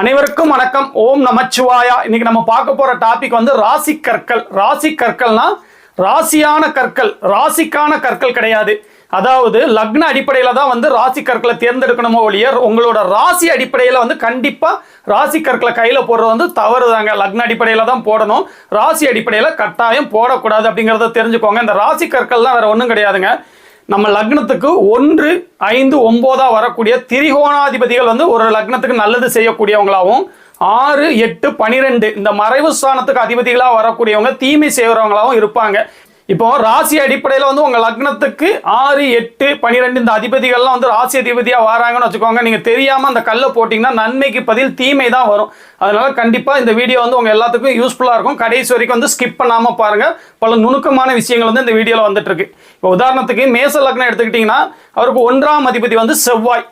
அனைவருக்கும் வணக்கம். ஓம் நமச்சிவாயா. இன்னைக்கு நம்ம பார்க்க போற டாபிக் வந்து ராசி கற்கள். ராசி கற்கள்னா ராசியான கற்கள். ராசிக்கான கற்கள் கிடையாது. அதாவது லக்ன அடிப்படையில தான் வந்து ராசி கற்களை தேர்ந்தெடுக்கணுமோ ஒழிய உங்களோட ராசி அடிப்படையில வந்து கண்டிப்பா ராசி கற்களை கையில போடுறது வந்து தவறுதாங்க. லக்ன அடிப்படையில தான் போடணும். ராசி அடிப்படையில கட்டாயம் போடக்கூடாது அப்படிங்கறத தெரிஞ்சுக்கோங்க. இந்த ராசி கற்கள்லாம் வேற ஒன்றும் கிடையாதுங்க. நம்ம லக்னத்துக்கு ஒன்று ஐந்து ஒம்போதாக வரக்கூடிய திரிகோணாதிபதிகள் வந்து ஒரு லக்னத்துக்கு நல்லது செய்யக்கூடியவங்களாகவும் ஆறு எட்டு பனிரெண்டு இந்த மறைவு ஸ்தானத்துக்கு அதிபதிகளாக வரக்கூடியவங்க தீமை செய்கிறவங்களாகவும் இருப்பாங்க. இப்போ ராசி அடிப்படையில் வந்து உங்க லக்னத்துக்கு ஆறு எட்டு பனிரெண்டு இந்த அதிபதிகள்லாம் வந்து ராசி அதிபதியா வராங்கன்னு வச்சுக்கோங்க. நீங்க தெரியாம அந்த கல்லை போட்டீங்கன்னா நன்மைக்கு பதில் தீமை தான் வரும். அதனால கண்டிப்பா இந்த வீடியோ வந்து உங்க எல்லாத்துக்கும் யூஸ்ஃபுல்லா இருக்கும். கடைசி வரைக்கும் வந்து ஸ்கிப் பண்ணாம பாருங்க. பல நுணுக்கமான விஷயங்கள் வந்து இந்த வீடியோல வந்துட்டு இருக்கு இப்போ உதாரணத்துக்கு மேச லக்னம் எடுத்துக்கிட்டீங்கன்னா அவருக்கு ஒன்றாம் அதிபதி வந்து செவ்வாய்.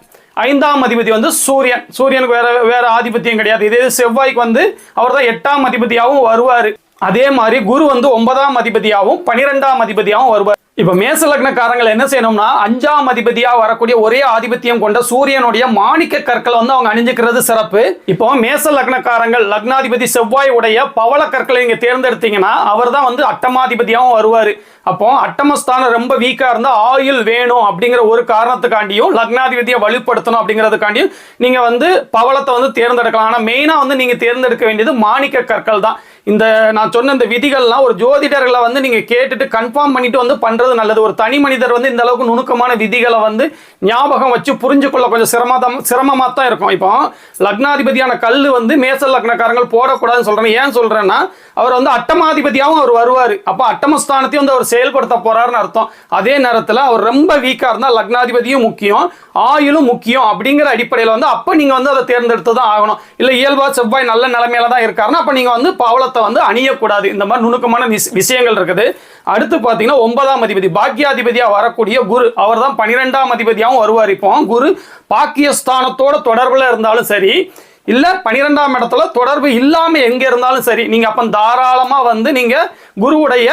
ஐந்தாம் அதிபதி வந்து சூரியன். சூரியனுக்கு வேற வேற ஆதிபத்தியம் கிடையாது. இதே செவ்வாய்க்கு வந்து அவர் தான் எட்டாம் அதிபதியாகவும் வருவார். அதே மாதிரி குரு வந்து ஒன்பதாம் அதிபதியாகவும் பனிரெண்டாம் அதிபதியாகவும் வருவார். இப்ப மேச லக்னக்காரங்கள் என்ன செய்யணும்னா அஞ்சாம் அதிபதியா வரக்கூடிய ஒரே ஆதிபத்தியம் கொண்ட சூரியனுடைய மாணிக்க கற்களை வந்து அவங்க அணிஞ்சுக்கிறது சிறப்பு. இப்போ மேச லக்னக்காரங்கள் லக்னாதிபதி செவ்வாய் உடைய பவள கற்களை நீங்க தேர்ந்தெடுத்தீங்கன்னா அவர் தான் வந்து அட்டமாதிபதியாகவும் வருவார். அப்போ அட்டமஸ்தானம் ரொம்ப வீக்கா இருந்தா ஆயுள் வேணும் அப்படிங்கிற ஒரு காரணத்துக்காண்டியும் லக்னாதிபதியை வலுப்படுத்தணும் அப்படிங்கிறதுக்காண்டியும் நீங்க வந்து பவளத்தை வந்து தேர்ந்தெடுக்கலாம். ஆனா மெயினா வந்து நீங்க தேர்ந்தெடுக்க வேண்டியது மாணிக்க கற்கள் தான் இந்த நான் சொன்ன இந்த விதிகள்லாம் ஒரு ஜோதிடர்களை வந்து நீங்கள் கேட்டுட்டு கன்ஃபார்ம் பண்ணிட்டு வந்து பண்ணுறது நல்லது. ஒரு தனி மனிதர் வந்து இந்த அளவுக்கு நுணுக்கமான விதிகளை வந்து ஞாபகம் வச்சு புரிஞ்சுக்கொள்ள கொஞ்சம் சிரமம் சிரமமாக தான் இருக்கும். இப்போ லக்னாதிபதியான கல் வந்து மேச லக்னக்காரங்கள் போடக்கூடாதுன்னு சொல்கிறேன் ஏன் சொல்கிறேன்னா அவர் வந்து அட்டமாதிபதியாகவும் அவர் வருவார். அப்போ அட்டமஸ்தானத்தையும் வந்து அவர் செயல்படுத்த போறாருன்னு அர்த்தம். அதே நேரத்தில் அவர் ரொம்ப வீக்காக இருந்தால் லக்னாதிபதியும் முக்கியம் ஆயுளும் முக்கியம் அப்படிங்கிற அடிப்படையில் வந்து அப்போ நீங்கள் வந்து அதை தேர்ந்தெடுத்து தான் ஆகணும். இல்லை இயல்பா செவ்வாய் நல்ல நிலைமையில தான் இருக்காருன்னா அப்போ நீங்கள் வந்து பவளத்தை வந்து அணியக்கூடாது. இந்த மாதிரி நுணுக்கமான விஷ- விஷயங்கள் இருக்குது. அடுத்து பார்த்தீங்கன்னா ஒன்பதாம் அதிபதி பாக்கியாதிபதியாக வரக்கூடிய குரு. அவர் தான் பனிரெண்டாம் அதிபதியாகவும் வருவார். இப்போ குரு பாக்கியஸ்தானத்தோட தொடர்பில் இருந்தாலும் சரி இல்லை பனிரெண்டாம் இடத்துல தொடர்பு இல்லாமல் எங்கே இருந்தாலும் சரி நீங்கள் அப்போ தாராளமாக வந்து நீங்கள் குருவுடைய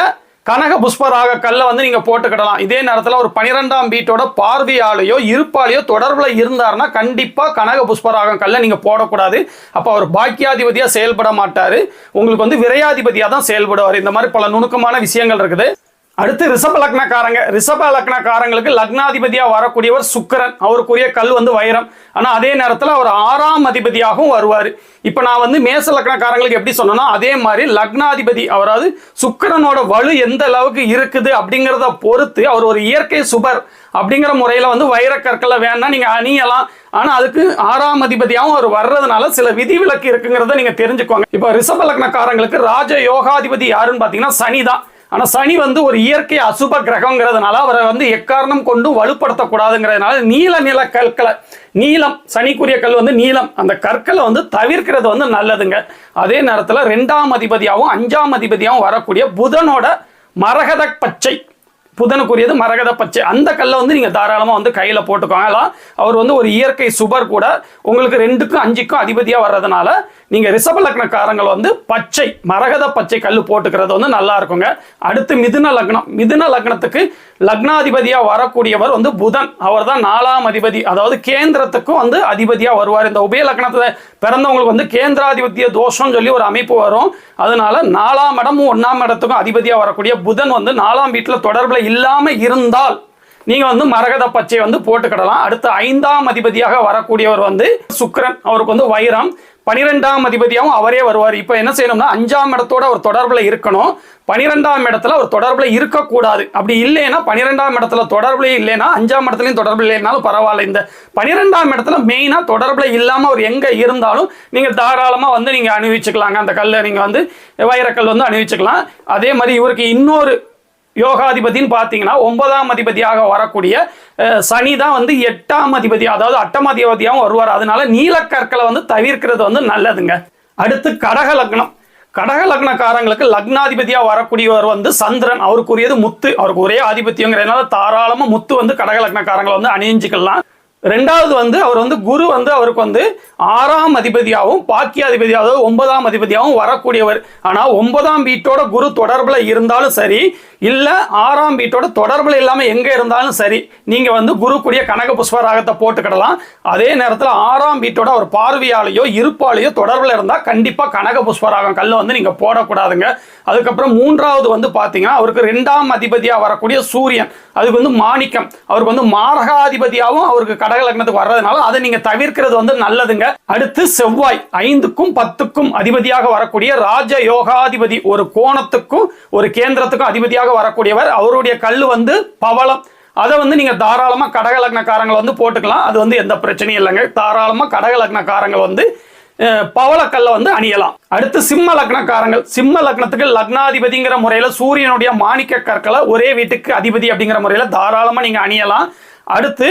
கனக புஷ்பராக கல்லை வந்து நீங்கள் போட்டுக்கிடலாம். இதே நேரத்தில் ஒரு பனிரெண்டாம் வீட்டோட பார்வையாலேயோ இருப்பாலேயோ தொடர்பில் இருந்தாருன்னா கண்டிப்பாக கனக புஷ்பராக கல்லை நீங்கள் போடக்கூடாது. அப்போ அவர் பாக்கியாதிபதியாக செயல்பட மாட்டார். உங்களுக்கு வந்து விரையாதிபதியாக தான் செயல்படுவார். இந்த மாதிரி பல நுணுக்கமான விஷயங்கள் இருக்குது. அடுத்து ரிஷப லக்னக்காரங்க. ரிஷப லக்னக்காரங்களுக்கு லக்னாதிபதியா வரக்கூடியவர் சுக்கரன். அவருக்குரிய கல் வந்து வைரம். ஆனா அதே நேரத்தில் அவர் ஆறாம் அதிபதியாகவும் வருவார். இப்போ நான் வந்து மேச லக்னக்காரங்களுக்கு எப்படி சொன்னேன்னா அதே மாதிரி லக்னாதிபதி அவராது சுக்கரனோட வலு எந்த அளவுக்கு இருக்குது அப்படிங்கிறத பொறுத்து அவர் ஒரு இயற்கை சுபர் அப்படிங்கிற முறையில் வந்து வைரக்கற்களை வேணா நீங்கள் அணியலாம். ஆனால் அதுக்கு ஆறாம் அதிபதியாகவும் அவர் வர்றதுனால சில விதிவிலக்கு இருக்குங்கிறத நீங்கள் தெரிஞ்சுக்கோங்க. இப்போ ரிஷப லக்னக்காரங்களுக்கு ராஜ யோகாதிபதி யாருன்னு பார்த்தீங்கன்னா சனி தான். ஆனால் சனி வந்து ஒரு இயற்கை அசுப கிரகங்கிறதுனால அவரை வந்து எக்காரணம் கொண்டு வலுப்படுத்தக்கூடாதுங்கிறதுனால நீல நில கற்களை நீளம் சனிக்குரிய கல் வந்து நீளம் அந்த கற்களை வந்து தவிர்க்கிறது வந்து நல்லதுங்க. அதே நேரத்தில் ரெண்டாம் அதிபதியாகவும் அஞ்சாம் அதிபதியாகவும் வரக்கூடிய புதனோட மரகத பச்சை புதனுக்குரியது மரகத பச்சை அந்த கல்லை வந்து நீங்கள் தாராளமாக வந்து கையில் போட்டுக்கோங்க. அவர் வந்து ஒரு இயற்கை சுபர் கூட உங்களுக்கு ரெண்டுக்கும் அஞ்சுக்கும் அதிபதியாக வர்றதுனால நீங்கள் ரிஷப லக்னக்காரங்கள் வந்து பச்சை மரகத பச்சை கல் போட்டுக்கிறது வந்து நல்லா இருக்குங்க. அடுத்து மிதுன லக்னம். மிதுன லக்னத்துக்கு லக்னாதிபதியாக வரக்கூடியவர் வந்து புதன். அவர் தான் நாலாம் அதிபதி. அதாவது கேந்திரத்துக்கும் வந்து அதிபதியாக வருவார். இந்த உபய லக்னத்தில் பிறந்தவங்களுக்கு வந்து கேந்திராதிபத்திய தோஷம்னு சொல்லி ஒரு அமைப்பு வரும். அதனால நாலாம் இடமும் ஒன்றாம் இடத்துக்கும் அதிபதியாக வரக்கூடிய புதன் வந்து நாலாம் வீட்டில் தொடர்பில் இல்லாமல் இருந்தால் நீங்க வந்து மரகத பச்சை வந்து போட்டுக்கிடலாம். அடுத்து ஐந்தாம் அதிபதியாக வரக்கூடியவர் வந்து சுக்கரன். அவருக்கு வந்து வைரம். பனிரெண்டாம் அதிபதியாகவும் அவரே வருவார். இப்போ என்ன செய்யணும்னா அஞ்சாம் இடத்தோட அவர் தொடர்பில் இருக்கணும். பனிரெண்டாம் இடத்துல அவர் தொடர்பில் இருக்கக்கூடாது. அப்படி இல்லைன்னா பனிரெண்டாம் இடத்துல தொடர்புலேயே இல்லைன்னா அஞ்சாம் இடத்துலையும் தொடர்பு இல்லைனாலும் பரவாயில்ல. இந்த பனிரெண்டாம் இடத்துல மெயினாக தொடர்பில் இல்லாமல் அவர் எங்கே இருந்தாலும் நீங்கள் தாராளமாக வந்து நீங்கள் அணிவிச்சுக்கலாங்க. அந்த கல்லை நீங்கள் வந்து வைரக்கல் வந்து அணிவிச்சுக்கலாம். அதே மாதிரி இவருக்கு இன்னொரு யோகாதிபதின்னு பார்த்தீங்கன்னா ஒன்பதாம் அதிபதியாக வரக்கூடிய சனி தான் வந்து எட்டாம் அதிபதி அதாவது அட்டம் அதிபதியாகவும் வருவார். அதனால நீலக்கற்களை வந்து தவிர்க்கிறது வந்து நல்லதுங்க. அடுத்து கடக லக்னம். கடக லக்னக்காரங்களுக்கு லக்னாதிபதியாக வரக்கூடியவர் வந்து சந்திரன். அவருக்குரியது முத்து. அவருக்கு ஒரே ஆதிபத்தியங்கிறதுனால தாராளமாக முத்து வந்து கடக லக்னக்காரங்களை வந்து அணிஞ்சிக்கலாம். ரெண்டாவது வந்து அவர் வந்து குரு வந்து அவருக்கு வந்து ஆறாம் அதிபதியாகவும் பாக்கியாதிபதியாகவும் அதாவது ஒன்பதாம் அதிபதியாகவும் வரக்கூடியவர். ஆனால் ஒன்பதாம் வீட்டோட குரு தொடர்பில் இருந்தாலும் சரி இல்லை ஆறாம் வீட்டோட தொடர்பில் இல்லாமல் எங்கே இருந்தாலும் சரி நீங்கள் வந்து குருக்குரிய கனக புஷ்ப ராகத்தை போட்டுக்கிடலாம். அதே நேரத்தில் ஆறாம் வீட்டோட ஒரு பார்வையாலேயோ இருப்பாலேயோ தொடர்பில் இருந்தால் கண்டிப்பாக கனக புஷ்பராகம் கல் வந்து நீங்கள் போடக்கூடாதுங்க. அதுக்கப்புறம் மூன்றாவது வந்து பார்த்தீங்கன்னா அவருக்கு ரெண்டாம் அதிபதியாக வரக்கூடிய சூரியன் அதுக்கு வந்து மாணிக்கம். அவருக்கு வந்து மாரகாதிபதியாகவும் அவருக்கு கடக லக்னத்துக்கு வர்றதுனால அதை நீங்கள் தவிர்க்கிறது வந்து நல்லதுங்க. அடுத்து செவ்வாய் ஐந்துக்கும் பத்துக்கும் அதிபதியாக வரக்கூடிய ராஜ யோகாதிபதி ஒரு கோணத்துக்கும் ஒரு கேந்திரத்துக்கும் அதிபதியாக வரக்கூடியவர். அவருடைய கல் வந்து பவளம். அதை வந்து நீங்கள் தாராளமாக கடகலக்னக்காரங்களை வந்து போட்டுக்கலாம். அது வந்து எந்த பிரச்சனையும் இல்லைங்க. தாராளமாக கடக லக்னக்காரங்கள் வந்து பவளக்கல்லை வந்து அணியலாம். அடுத்து சிம்ம லக்னக்காரங்கள். சிம்ம லக்னத்துக்கு லக்னாதிபதிங்கிற முறையில் சூரியனுடைய மாணிக்க கற்களை ஒரே வீட்டுக்கு அதிபதி அப்படிங்கிற முறையில் தாராளமாக நீங்கள் அணியலாம். அடுத்து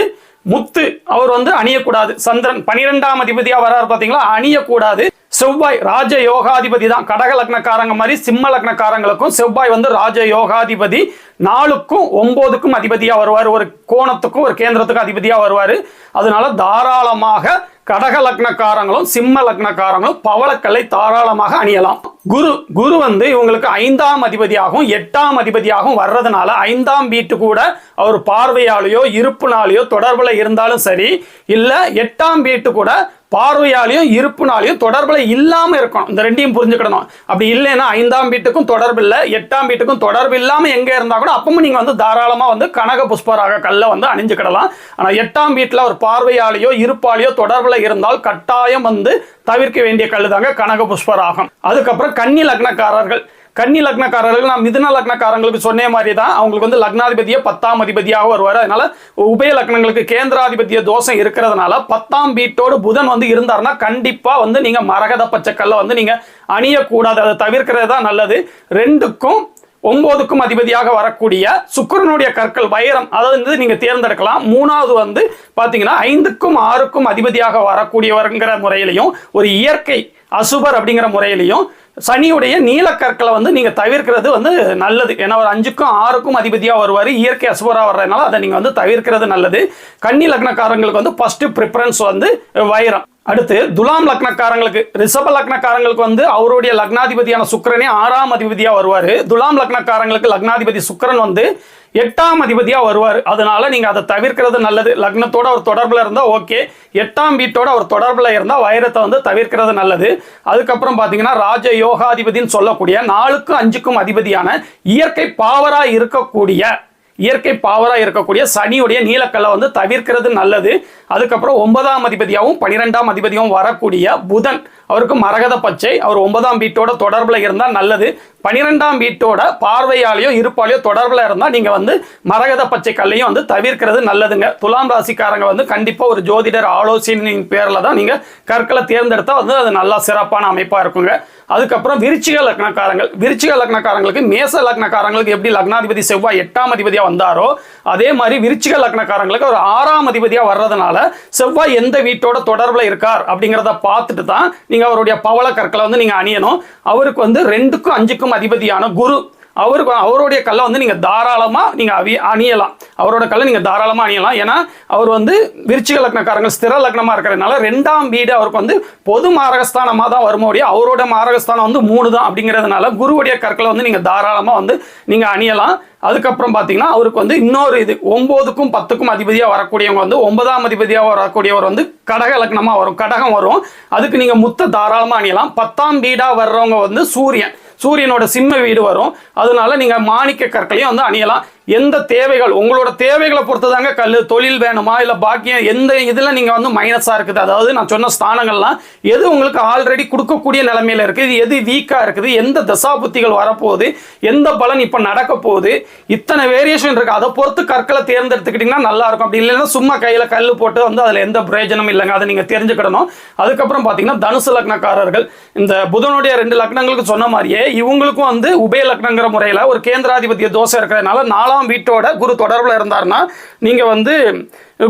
முத்து அவர் வந்து அணியக்கூடாது. சந்திரன் பனிரெண்டாம் அதிபதியாக வராரு பார்த்தீங்களா அணியக்கூடாது. செவ்வாய் ராஜ யோகாதிபதி தான். கடக லக்னக்காரங்க மாதிரி சிம்ம லக்னக்காரங்களுக்கும் செவ்வாய் வந்து ராஜ யோகாதிபதி நாலுக்கும் ஒன்பதுக்கும் அதிபதியாக வருவார். ஒரு கோணத்துக்கும் ஒரு கேந்திரத்துக்கும் அதிபதியாக வருவார். அதனால தாராளமாக கடக லக்னக்காரங்களும் சிம்ம லக்னக்காரங்களும் பவளக்கல்லை தாராளமாக அணியலாம். குரு குரு வந்து இவங்களுக்கு ஐந்தாம் அதிபதியாகவும் எட்டாம் அதிபதியாகவும் வர்றதுனால ஐந்தாம் வீட்டு கூட அவர் பார்வையாலேயோ இருப்புனாலேயோ தொடர்பில் இருந்தாலும் சரி இல்லை எட்டாம் வீட்டு கூட பார்வையாலையும் இருப்புனாலையும் தொடர்பில் இல்லாமல் இருக்கணும். இந்த ரெண்டையும் புரிஞ்சுக்கிடணும். அப்படி இல்லைன்னா ஐந்தாம் வீட்டுக்கும் தொடர்பு இல்லை எட்டாம் வீட்டுக்கும் தொடர்பு இல்லாமல் எங்கே இருந்தால் கூட அப்பவும் நீங்கள் வந்து தாராளமாக வந்து கனக புஷ்பராக கல்லை வந்து அணிஞ்சுக்கிடலாம். ஆனால் எட்டாம் வீட்டில் ஒரு பார்வையாலேயோ இருப்பாலேயோ தொடர்பில் இருந்தால் கட்டாயம் வந்து தவிர்க்க வேண்டிய கல் தாங்க கனக புஷ்பராகம். அதுக்கப்புறம் கன்னி லக்னக்காரர்கள். கன்னி லக்னக்காரர்கள் நான் மிதுன லக்னக்காரங்களுக்கு சொன்ன மாதிரி தான் அவங்களுக்கு வந்து லக்னாதிபதியை பத்தாம் அதிபதியாக வருவார். அதனால உபய லக்னங்களுக்கு கேந்திராதிபதிய தோஷம் இருக்கிறதுனால பத்தாம் வீட்டோடு புதன் வந்து இருந்தாருன்னா கண்டிப்பா வந்து நீங்க மரகத பச்சைக்கல்ல வந்து நீங்க அணியக்கூடாது. அதை தவிர்க்கிறது தான் நல்லது. ரெண்டுக்கும் ஒன்பதுக்கும் அதிபதியாக வரக்கூடிய சுக்கரனுடைய கற்கள் வைரம் அதாவது வந்து நீங்க தேர்ந்தெடுக்கலாம். மூணாவது வந்து பாத்தீங்கன்னா ஐந்துக்கும் ஆறுக்கும் அதிபதியாக வரக்கூடியவருங்கிற முறையிலையும் ஒரு இயற்கை அசுபர் அப்படிங்கிற முறையிலையும் சனியுடைய நீலக்கற்களை வந்து நீங்கள் தவிர்க்கிறது வந்து நல்லது. ஏன்னா ஒரு அஞ்சுக்கும் ஆறுக்கும் அதிபதியாக வருவார். இயற்கை அசுவராக வர்றதுனால அதை நீங்கள் வந்து தவிர்க்கிறது நல்லது. கன்னி லக்னக்காரங்களுக்கு வந்து ஃபஸ்ட்டு ப்ரிஃபரன்ஸ் வந்து வைரம். அடுத்து துலாம் லக்னக்காரங்களுக்கு ரிஷப லக்னக்காரங்களுக்கு வந்து அவருடைய லக்னாதிபதியான சுக்கரனே ஆறாம் அதிபதியாக வருவார். துலாம் லக்னக்காரங்களுக்கு லக்னாதிபதி சுக்கரன் வந்து எட்டாம் அதிபதியாக வருவார். அதனால நீங்கள் அதை தவிர்க்கிறது நல்லது. லக்னத்தோட அவர் தொடர்பில் இருந்தால் ஓகே. எட்டாம் வீட்டோட அவர் தொடர்பில் இருந்தால் வைரத்தை வந்து தவிர்க்கிறது நல்லது. அதுக்கப்புறம் பார்த்தீங்கன்னா ராஜ யோகாதிபதின்னு சொல்லக்கூடிய நாலுக்கும் அஞ்சுக்கும் அதிபதியான இயற்கை பாவராக இருக்கக்கூடிய இயற்கை பாவராக இருக்கக்கூடிய சனியுடைய நீலக்கல்லை வந்து தவிர்க்கிறது நல்லது. அதுக்கப்புறம் ஒன்பதாம் அதிபதியாகவும் பனிரெண்டாம் அதிபதியாகவும் வரக்கூடிய புதன் அவருக்கு மரகத பச்சை. அவர் ஒன்பதாம் வீட்டோட தொடர்பில் இருந்தால் நல்லது. பனிரெண்டாம் வீட்டோட பார்வையாலேயோ இருப்பாலேயோ தொடர்பில் இருந்தால் நீங்கள் வந்து மரகத பச்சை கல்லையும் வந்து தவிர்க்கிறது நல்லதுங்க. துலாம் ராசிக்காரங்க வந்து கண்டிப்பாக ஒரு ஜோதிடர் ஆலோசனையின் பேரில் தான் நீங்கள் கற்களை தேர்ந்தெடுத்தால் வந்து அது நல்லா சிறப்பான அமைப்பாக இருக்குங்க. அதுக்கப்புறம் விருச்சிக லக்னக்காரங்கள் விருச்சிக லக்னக்காரங்களுக்கு மேச லக்னக்காரங்களுக்கு எப்படி லக்னாதிபதி செவ்வாய் எட்டாம் அதிபதியாக வந்தாரோ அதே மாதிரி விருச்சிக லக்னக்காரங்களுக்கு ஒரு ஆறாம் அதிபதியாக வர்றதுனால செவ்வாய் எந்த வீட்டோட தொடர்பில் இருக்கார் அப்படிங்கிறத பார்த்துட்டு தான் நீங்கள் அவருடைய பவள கற்களை வந்து நீங்கள் அணியணும். அவருக்கு வந்து ரெண்டுக்கும் அஞ்சுக்கும் அதிபதியான குரு அவருக்கு அவருடைய கல்லை வந்து நீங்கள் தாராளமாக நீங்கள் அவி அணியலாம். அவரோட கல்லை நீங்கள் தாராளமாக அணியலாம். ஏன்னா அவர் வந்து விருச்சிக லக்னக்காரங்க ஸ்திர லக்னமாக இருக்கிறதுனால ரெண்டாம் வீடு அவருக்கு வந்து பொது மாரகஸ்தானமாக தான் வருமோடைய அவரோட மாரகஸ்தானம் வந்து மூணு தான் அப்படிங்கிறதுனால குருவுடைய கற்களை வந்து நீங்கள் தாராளமாக வந்து நீங்கள் அணியலாம். அதுக்கப்புறம் பார்த்தீங்கன்னா அவருக்கு வந்து இன்னொரு இது ஒம்போதுக்கும் பத்துக்கும் அதிபதியாக வரக்கூடியவங்க வந்து ஒன்பதாம் அதிபதியாக வரக்கூடியவர் வந்து கடக லக்னமாக வரும் கடகம் வரும். அதுக்கு நீங்கள் முத்த தாராளமாக அணியலாம். பத்தாம் வீடாக வர்றவங்க வந்து சூரியன். சூரியனோட சிம்ம வீடு வரும். அதனால நீங்க மாணிக்க கற்களையும் வந்து அணியலாம். எந்த தேவைகள் உங்களோட தேவைகளை பொறுத்து தாங்க கல் தொழில் வேணுமா இல்லை பாக்கியம் எந்த இதில் நீங்கள் வந்து மைனஸாக இருக்குது? அதாவது நான் சொன்ன ஸ்தானங்கள்லாம் எது உங்களுக்கு ஆல்ரெடி கொடுக்கக்கூடிய நிலைமையில் இருக்குது? எது வீக்காக இருக்குது? எந்த தசாபுத்திகள் வரப்போகுது? எந்த பலன் இப்போ நடக்க போகுது? இத்தனை வேரியேஷன் இருக்குது அதை பொறுத்து கற்களை தேர்ந்தெடுத்துக்கிட்டிங்கன்னா நல்லாயிருக்கும் அப்படி இல்லைன்னா சும்மா கையில் கல் போட்டு வந்து அதில் எந்த பிரயோஜனமும் இல்லைங்க. அதை நீங்கள் தெரிஞ்சுக்கிடணும். அதுக்கப்புறம் பார்த்தீங்கன்னா தனுசு லக்னக்காரர்கள் இந்த புதனுடைய ரெண்டு லக்னங்களுக்கு சொன்ன மாதிரியே இவங்களுக்கும் வந்து உபய லக்னங்கிற முறையில் ஒரு கேந்திராதிபத்திய தோசை இருக்கிறதுனால நாலாம் நாலாம் வீட்டோட குரு தொடர்பில் இருந்தாருன்னா நீங்கள் வந்து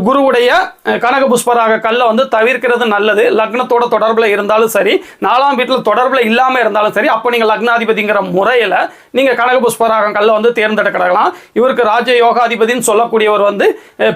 குருவுடைய கனக புஷ்பராக கல்லை வந்து தவிர்க்கிறது நல்லது. லக்னத்தோட தொடர்பில் இருந்தாலும் சரி நாலாம் வீட்டில் தொடர்பில் இல்லாமல் இருந்தாலும் சரி அப்போ நீங்கள் லக்னாதிபதிங்கிற முறையில் நீங்கள் கனக புஷ்பராக கல்லை வந்து தேர்ந்தெடுக்கலாம். இவருக்கு ராஜ யோகாதிபதின்னு சொல்லக்கூடியவர் வந்து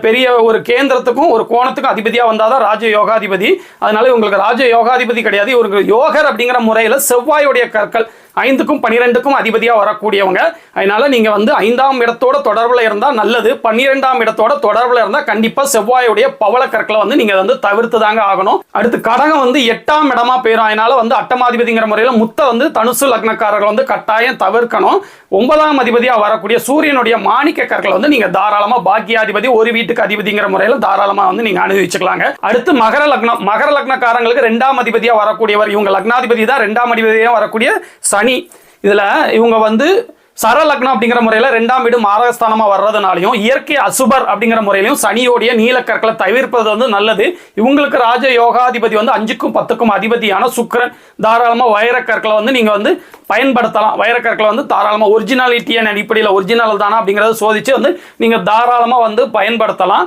பெரிய ஒரு கேந்திரத்துக்கும் ஒரு கோணத்துக்கும் அதிபதியாக வந்தால் தான் ராஜ யோகாதிபதி. அதனால இவங்களுக்கு ராஜ யோகாதிபதி கிடையாது. இவருக்கு யோகர் அப்படிங்கிற முறையில் செவ்வாயுடைய கற்கள் ஐந்துக்கும் பன்னிரெண்டுக்கும் அதிபதியாக வரக்கூடியவங்க. அதனால நீங்கள் வந்து ஐந்தாம் இடத்தோட தொடர்பில் இருந்தால் நல்லது. பன்னிரெண்டாம் இடத்தோட தொடர்பில் இருந்தால் கண்டிப்பாக செவ்வாயுடைய பவள கற்களை வந்து நீங்கள் வந்து தவிர்த்து தாங்க ஆகணும். அடுத்து கடகம் வந்து எட்டாம் இடமா போயிடும் அதனால வந்து அட்டமாதிபதிங்கிற முறையில் முத்த வந்து தனுசு லக்னக்காரர்கள் வந்து கட்டாயம் தவிர்க்கணும். ஒன்பதாம் அதிபதியாக வரக்கூடிய சூரியனுடைய மாணிக்க கற்களை வந்து நீங்கள் தாராளமாக பாக்கியாதிபதி ஒரு வீட்டுக்கு அதிபதிங்கிற முறையில் தாராளமாக வந்து நீங்கள் அனுபவிச்சுக்கலாங்க. அடுத்து மகர லக்னம் மகர லக்னக்காரங்களுக்கு ரெண்டாம் அதிபதியாக வரக்கூடியவர் இவங்க. லக்னாதிபதி தான் ரெண்டாம் அதிபதியாக வரக்கூடிய சனி. இதில் இவங்க வந்து சரலக்னம் அப்படிங்கிற முறையில் ரெண்டாம் வீடு மாரகஸ்தானமாக வர்றதுனாலையும் இயற்கை அசுபர் அப்படிங்கிற முறையிலையும் சனியோடைய நீலக்கற்களை தவிர்ப்பது வந்து நல்லது. இவங்களுக்கு ராஜ யோகாதிபதி வந்து அஞ்சுக்கும் பத்துக்கும் அதிபதியான சுக்கரன். தாராளமாக வைரக்கற்களை வந்து நீங்கள் வந்து பயன்படுத்தலாம். வைரக்கற்களை வந்து தாராளமாக ஒரிஜினாலிட்டியான அடிப்படையில் ஒரிஜினல் தானா அப்படிங்கிறத சோதிச்சு வந்து நீங்கள் தாராளமாக வந்து பயன்படுத்தலாம்.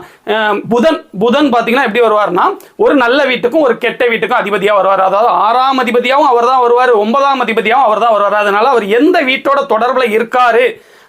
புதன் புதன் பார்த்தீங்கன்னா எப்படி வருவார்னா ஒரு நல்ல வீட்டுக்கும் ஒரு கெட்ட வீட்டுக்கும் அதிபதியாக வருவார். அதாவது ஆறாம் அதிபதியாகவும் அவர் தான் வருவார் ஒன்பதாம் அதிபதியாகவும் அவர் தான் வருவார். அதனால அவர் எந்த வீட்டோட தொடர்பில் இருக்காரு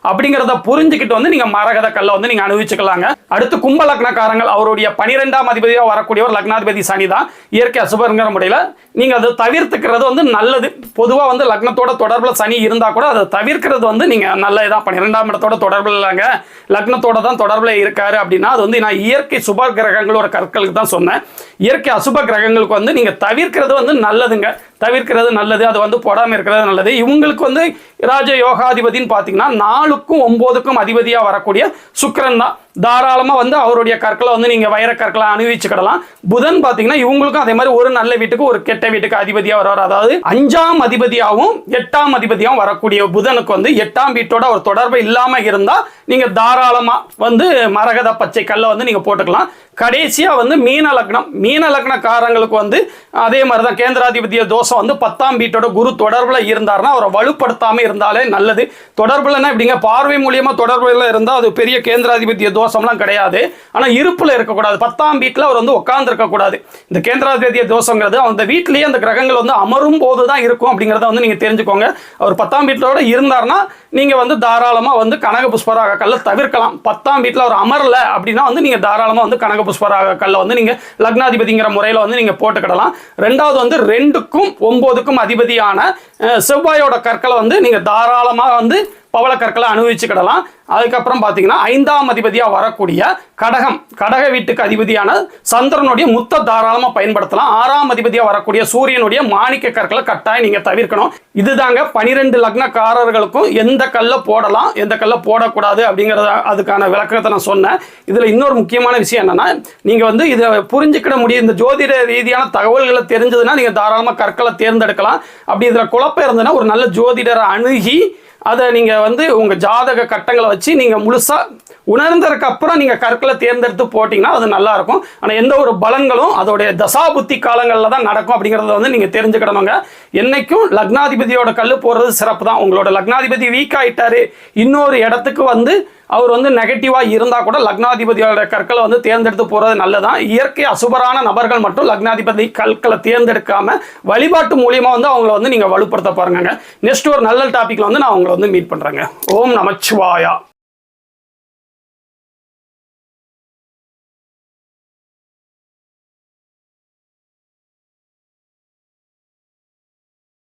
அப்படிங்கிறத புரிஞ்சுக்கிட்டு வந்து நீங்க மரகத கல்லை வந்து நீங்க அனுபவிச்சுக்கலாங்க. அடுத்து கும்ப லக்னக்காரங்கள் அவருடைய பனிரெண்டாம் வரக்கூடிய வரக்கூடியவர் லக்னாதிபதி சனி தான். இயற்கை அசுபருங்கிற முறையில் நீங்க அதை தவிர்த்துக்கிறது வந்து நல்லது. பொதுவாக வந்து லக்னத்தோட தொடர்பில் சனி இருந்தால் கூட அதை தவிர்க்கிறது வந்து நீங்க நல்லதுதான் பன்னிரெண்டாம் இடத்தோட தொடர்பில் இல்லைங்க. லக்னத்தோட தான் தொடர்பில் இருக்காரு அப்படின்னா அது வந்து நான் இயற்கை சுப கிரகங்களோட கற்களுக்கு தான் சொன்னேன். இயற்கை அசுப கிரகங்களுக்கு வந்து நீங்க தவிர்க்கிறது வந்து நல்லதுங்க. தவிர்க்கிறது நல்லது அது வந்து போடாமல் இருக்கிறது நல்லது. இவங்களுக்கு வந்து ராஜ யோகாதிபதின்னு பார்த்தீங்கன்னா நாலுக்கும் ஒம்போதுக்கும் அதிபதியாக வரக்கூடிய சுக்கிரன் தான். தாராளமாக வந்து அவருடைய கற்களை வந்து நீங்கள் வைர கற்களை அணிவிச்சுக்கிடலாம் புதன் பார்த்தீங்கன்னா இவங்களுக்கும் அதே மாதிரி ஒரு நல்ல வீட்டுக்கு ஒரு கெட்ட வீட்டுக்கு அதிபதியாக வருவார். அதாவது அஞ்சாம் அதிபதியாகவும் எட்டாம் அதிபதியாகவும் வரக்கூடிய புதனுக்கு வந்து எட்டாம் வீட்டோட ஒரு தொடர்பு இல்லாமல் இருந்தால் நீங்கள் தாராளமாக வந்து மரகத பச்சை கல்லை வந்து நீங்கள் போட்டுக்கலாம். கடைசியாக வந்து மீன லக்னம் மீன லக்னக்காரங்களுக்கு வந்து அதே மாதிரி தான் கேந்திராதிபதிய தோஷம் வந்து பத்தாம் வீட்டோட குரு தொடர்பில் இருந்தாருன்னா அவரை வலுப்படுத்தாமல் இருந்தாலே நல்லது. தொடர்புலன்னா இப்படிங்க பார்வை மூலியமாக தொடர்பில் இருந்தால் அது பெரிய கேந்திராதிபதிய தோஷம்லாம் கிடையாது. ஆனால் இருப்பில் இருக்கக்கூடாது. பத்தாம் வீட்டில் அவர் வந்து உட்காந்துருக்கக்கூடாது இந்த கேந்திராதிபதிய தோஷங்கிறது அந்த வீட்டிலேயே அந்த கிரகங்கள் வந்து அமரும் போது தான் இருக்கும் அப்படிங்கிறத வந்து நீங்கள் தெரிஞ்சுக்கோங்க. அவர் பத்தாம் வீட்டோட இருந்தாருன்னா நீங்கள் வந்து தாராளமாக வந்து கனக புஷ்பராக கல்லை தவிர்க்கலாம். பத்தாம் வீட்டில் அவர் அமரல அப்படின்னா வந்து நீங்கள் தாராளமாக வந்து கனக புஷ்பராக கல்லை வந்து நீங்கள் லக்னாதிபதிங்கிற முறையில் வந்து நீங்கள் போட்டுக்கிடலாம். ரெண்டாவது வந்து ரெண்டுக்கும் ஒம்போதுக்கும் அதிபதியான செவ்வாயோட கற்களை வந்து நீங்கள் தாராளமாக வந்து பவள கற்களை அனுபவிச்சுக்கிடலாம். அதுக்கப்புறம் பார்த்தீங்கன்னா ஐந்தாம் அதிபதியாக வரக்கூடிய கடகம் கடக வீட்டுக்கு அதிபதியான சந்திரனுடைய முத்த தாராளமாக பயன்படுத்தலாம். ஆறாம் அதிபதியாக வரக்கூடிய சூரியனுடைய மாணிக்க கற்களை கட்டாயம் நீங்கள் தவிர்க்கணும். இதுதாங்க பனிரெண்டு லக்னக்காரர்களுக்கும் எந்த கல்லை போடலாம் எந்த கல்லை போடக்கூடாது அப்படிங்கிறத அதுக்கான விளக்கத்தை நான் சொன்னேன். இதில் இன்னொரு முக்கியமான விஷயம் என்னென்னா நீங்கள் வந்து இதை புரிஞ்சுக்கிட முடியும். இந்த ஜோதிட ரீதியான தகவல்களை தெரிஞ்சதுன்னா நீங்கள் தாராளமாக கற்களை தேர்ந்தெடுக்கலாம். அப்படி இதில் குழப்பம் இருந்ததுன்னா ஒரு நல்ல ஜோதிடரை அணுகி அதை நீங்கள் வந்து உங்கள் ஜாதக கட்டங்களை வச்சு நீங்கள் முழுசாக உணர்ந்ததுக்கு அப்புறம் நீங்கள் கற்களை தேர்ந்தெடுத்து போட்டிங்கன்னா அது நல்லாயிருக்கும் ஆனால் எந்த ஒரு பலன்களும் அதோடைய தசாபுத்தி காலங்களில் தான் நடக்கும் அப்படிங்கிறத வந்து நீங்கள் தெரிஞ்சுக்கிடணுங்க என்றைக்கும் லக்னாதிபதியோட கல் போடுறது சிறப்பு தான் உங்களோட லக்னாதிபதி வீக் ஆகிட்டாரு இன்னொரு இடத்துக்கு வந்து அவர் வந்து நெகட்டிவாக இருந்தால் கூட லக்னாதிபதியோட கற்களை வந்து தேர்ந்தெடுத்து போகிறது நல்லதான் இயற்கை அசுபரான நபர்கள் மட்டும் லக்னாதிபதி கற்களை தேர்ந்தெடுக்காமல் வழிபாட்டு மூலியமாக வந்து அவங்கள வந்து நீங்கள் வலுப்படுத்த பாருங்க நெக்ஸ்ட் ஒரு நல்ல டாப்பிக்கில் வந்து நான் உங்களை வந்து மீட் பண்ணுறேங்க ஓம் நமச்சிவாயா.